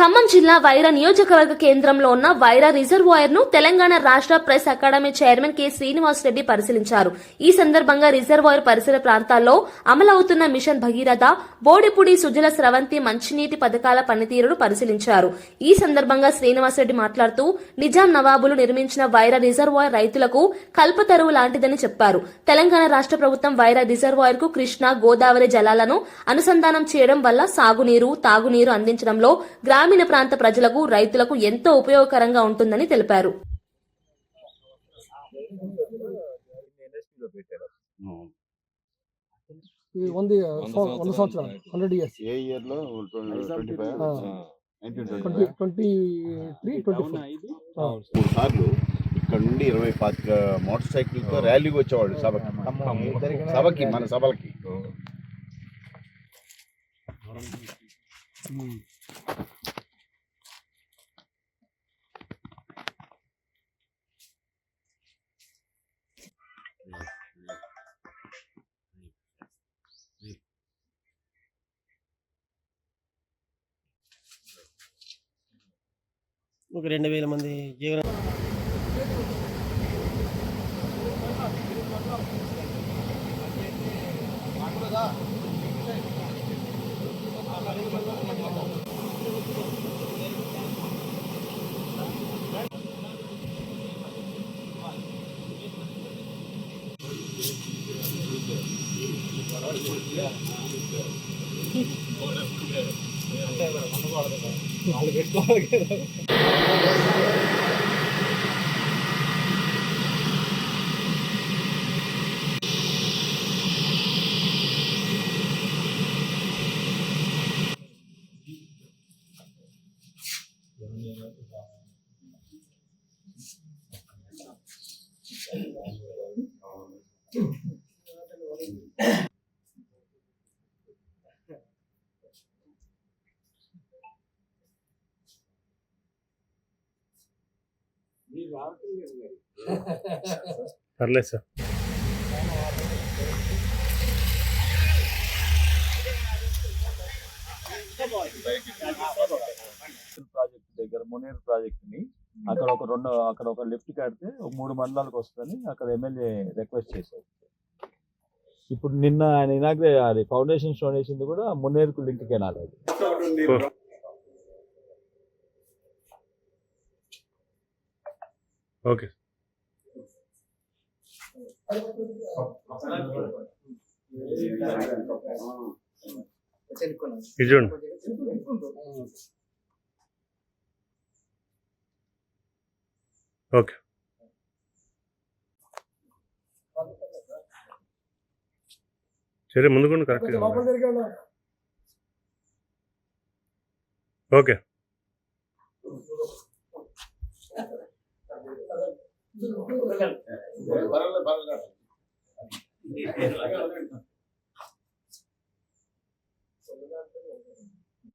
ఖమ్మం జిల్లా వైరా నియోజకవర్గ కేంద్రంలో ఉన్న వైరా రిజర్వాయర్ను తెలంగాణ రాష్ట్ర press academy chairman K Srinivas Reddy పరిశీలించారు. ఈ సందర్భంగా రిజర్వాయర్ పరిసర ప్రాంతాల్లో అమలవుతున్న మిషన్ భగీరథ బోడిపుడి సుజల స్రవంతి మంచినీటి పథకాల పనితీరును పరిశీలించారు. ఈ సందర్భంగా శ్రీనివాస్ రెడ్డి మాట్లాడుతూ నిజాం నవాబులు నిర్మించిన వైరా రిజర్వాయర్ రైతులకు కల్పతరువు లాంటిదని చెప్పారు. తెలంగాణ రాష్ట్ర ప్రభుత్వం వైరా రిజర్వాయర్కు కృష్ణా గోదావరి జలాలను అనుసంధానం చేయడం వల్ల సాగునీరు తాగునీరు అందించడంలో గ్రామ గ్రామీణ ప్రాంత ప్రజలకు రైతులకు ఎంతో ఉపయోగకరంగా ఉంటుందని తెలిపారు. ఇండస్ట్రీలో పెట్టారు ఇది వంద సం- వంద సంవత్సరాలు హండ్రెడ్ ఇయర్స్ ఏ ఇయర్లో ట్వంటీ త్రీ ట్వంటీ ఫోర్ మూడు సార్లు ఇక్కడ నుండి ఇరవై పాతిక మోటార్ సైకిల్తో ర్యాలీకి వచ్చేవాళ్ళు సభకి. సభకి మన సభలకి. ఒక రెండు వేల మంది జీవన అంతే కదా అనుకోవాలి కదా వాళ్ళు పెట్టుకోవాలి కదా Hmm. పర్లేదు సార్. ప్రాజెక్ట్ దగ్గర మునేర్ ప్రాజెక్ట్ని అక్కడ ఒక రెండు అక్కడ ఒక లిఫ్ట్ కడితే ఒక మూడు మండలాలకు వస్తుందని అక్కడ ఎమ్మెల్యే రిక్వెస్ట్ చేశారు. ఇప్పుడు నిన్న ఆయన ఇనాగ్రే అది ఫౌండేషన్ స్టోన్ వేసింది కూడా మున్నేరుకు లింక్ కెనాల్ అది ఓకే. చూడండి. ఓకే. సరే ముందుకుండా కరెక్ట్గా ఓకే. பரவாயில்ல பரவாயில்ல